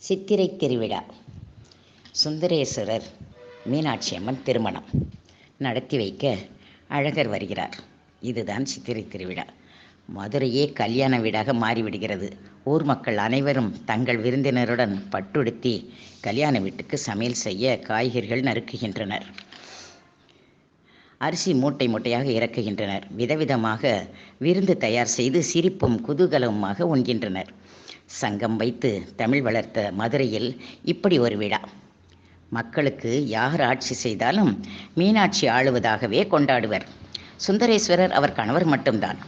சித்திரை திருவிழா. சுந்தரேஸ்வரர் மீனாட்சி அம்மன் திருமணம். நடத்தி வைக்க அழகர் வருகிறார். இதுதான் சித்திரை திருவிழா. மதுரையே கல்யாண வீடாக மாறிவிடுகிறது. ஊர் மக்கள் அனைவரும் தங்கள் விருந்தினருடன் பட்டுடுத்தி கல்யாண வீட்டுக்கு சமையல் செய்ய காய்கறிகள் நறுக்குகின்றனர். அரிசி மூட்டை மூட்டையாக இறக்குகின்றனர். விதவிதமாக விருந்து தயார் செய்து சிரிப்பும் குதூகலமாக உண்கின்றனர். சங்கம் வைத்து தமிழ் வளர்த்த மதுரையில் இப்படி ஒரு விழா. மக்களுக்கு யார் ஆட்சி செய்தாலும் மீனாட்சி ஆளுவதாகவே கொண்டாடுவர். சுந்தரேஸ்வரர் அவர் கணவர் மட்டும்தான்.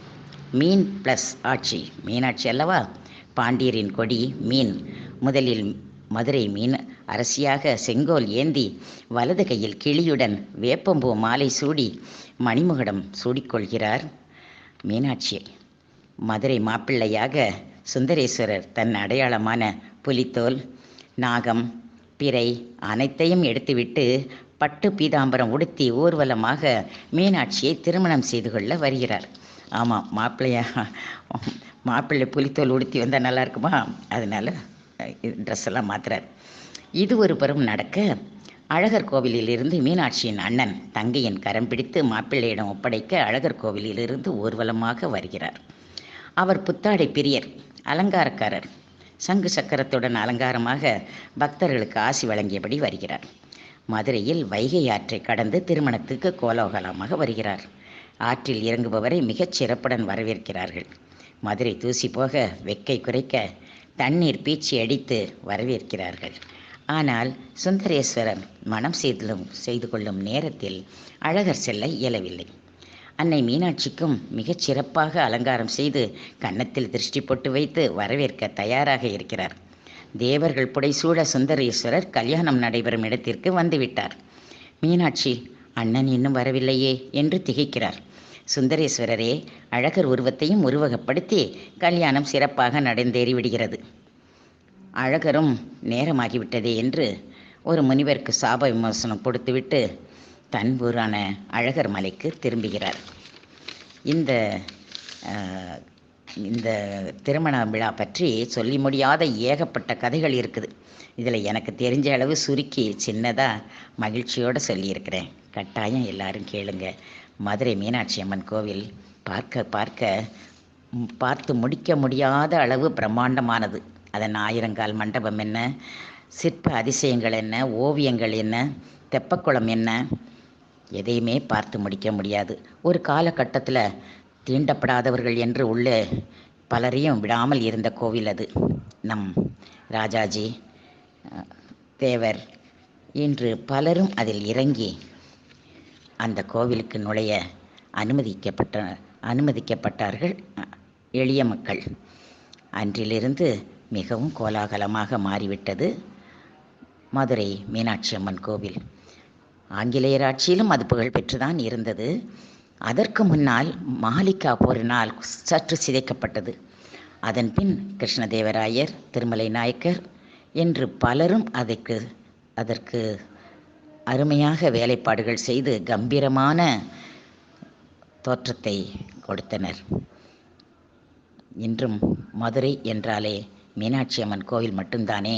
மீன் ப்ளஸ் ஆட்சி. மீனாட்சி அல்லவா? பாண்டியரின் கொடி மீன். முதலில் மதுரை மீன் அரசியாக செங்கோல் ஏந்தி வலது கையில் கிளியுடன் வேப்பம்பூ மாலை சூடி மணிமுகடம் சூடிக்கொள்கிறார் மீனாட்சி. மதுரை மாப்பிள்ளையாக சுந்தரேஸ்வரர் தன் அடையாளமான புலித்தோல் நாகம் பிறை அனைத்தையும் எடுத்துவிட்டு பட்டு பீதாம்பரம் உடுத்தி ஊர்வலமாக மீனாட்சியை திருமணம் செய்து கொள்ள வருகிறார். ஆமாம் மாப்பிள்ளையா மாப்பிள்ளை புலித்தோல் உடுத்தி வந்தால் நல்லா இருக்குமா? அதனால் ட்ரெஸ் எல்லாம் மாத்துறார். இது ஒரு புறம் நடக்க அழகர் கோவிலிலிருந்து மீனாட்சியின் அண்ணன் தங்கையின் கரம் பிடித்து மாப்பிள்ளையிடம் ஒப்படைக்க அழகர் கோவிலிலிருந்து ஊர்வலமாக வருகிறார். அவர் புத்தாடை பிரியர். அலங்காரக்காரர். சங்கு சக்கரத்துடன் அலங்காரமாக பக்தர்களுக்கு ஆசி வழங்கியபடி வருகிறார். மதுரையில் வைகை ஆற்றை கடந்து திருமணத்துக்கு கோலாகலமாக வருகிறார். ஆற்றில் இறங்குபவரை மிகச் சிறப்புடன் வரவேற்கிறார்கள். மதுரை தூசி போக வெக்கை குறைக்க தண்ணீர் பீச்சி அடித்து வரவேற்கிறார்கள். ஆனால் சுந்தரேஸ்வரர் மனம் செய்தும் செய்து கொள்ளும் நேரத்தில் அழகர் செல்ல இயலவில்லை. அன்னை மீனாட்சிக்கும் மிகச் சிறப்பாக அலங்காரம் செய்து கன்னத்தில் திருஷ்டி பொட்டு வைத்து வரவேற்க தயாராக இருக்கிறார். தேவர்கள் புடைசூழ சுந்தரேஸ்வரர் கல்யாணம் நடைபெறும் இடத்திற்கு வந்துவிட்டார். மீனாட்சி அண்ணன் இன்னும் வரவில்லையே என்று திகைக்கிறார். சுந்தரேஸ்வரரே அழகர் உருவத்தையும் உருவகப்படுத்தி கல்யாணம் சிறப்பாக நடந்தேறிவிடுகிறது அழகரும் நேரமாகிவிட்டதே என்று ஒரு முனிவருக்கு சாப விமர்சனம் கொடுத்துவிட்டு தன் ஊரான அழகர் மலைக்கு திரும்புகிறார். இந்த இந்த திருமண விழா பற்றி சொல்லி முடியாத ஏகப்பட்ட கதைகள் இருக்குது. இதில் எனக்கு தெரிஞ்ச அளவு சுருக்கி சின்னதாக மகிழ்ச்சியோடு சொல்லியிருக்கிறேன். கட்டாயம் எல்லாரும் கேளுங்க. மதுரை மீனாட்சி அம்மன் கோவில் பார்க்க பார்க்க பார்த்து முடிக்க முடியாத அளவு பிரம்மாண்டமானது. அதன் ஆயிரங்கால் மண்டபம் என்ன? சிற்ப அதிசயங்கள் என்ன? ஓவியங்கள் என்ன? தெப்பக்குளம் என்ன? எதையுமே பார்த்து முடிக்க முடியாது. ஒரு காலகட்டத்தில் தீண்டப்படாதவர்கள் என்று உள்ளே பலரையும் விடாமல் இருந்த கோவில் அது. நம் ராஜாஜி தேவர் இன்று பலரும் அதில் இறங்கி அந்த கோவிலுக்கு நுழைய அனுமதிக்கப்பட்ட அனுமதிக்கப்பட்டார்கள் எளிய மக்கள். அன்றிலிருந்து மிகவும் கோலாகலமாக மாறிவிட்டது மதுரை மீனாட்சி அம்மன் கோவில். ஆங்கிலேயர் ஆட்சியிலும் அது புகழ் பெற்றுதான் இருந்தது. அதற்கு முன்னால் மாலிகா போரினால் சற்று சிதைக்கப்பட்டது. அதன் பின் கிருஷ்ணதேவராயர் திருமலை நாயக்கர் என்று பலரும் அதற்கு அதற்கு அருமையாக வேலைப்பாடுகள் செய்து கம்பீரமான தோற்றத்தை கொடுத்தனர். இன்றும் மதுரை என்றாலே மீனாட்சி அம்மன் கோவில் மட்டும்தானே?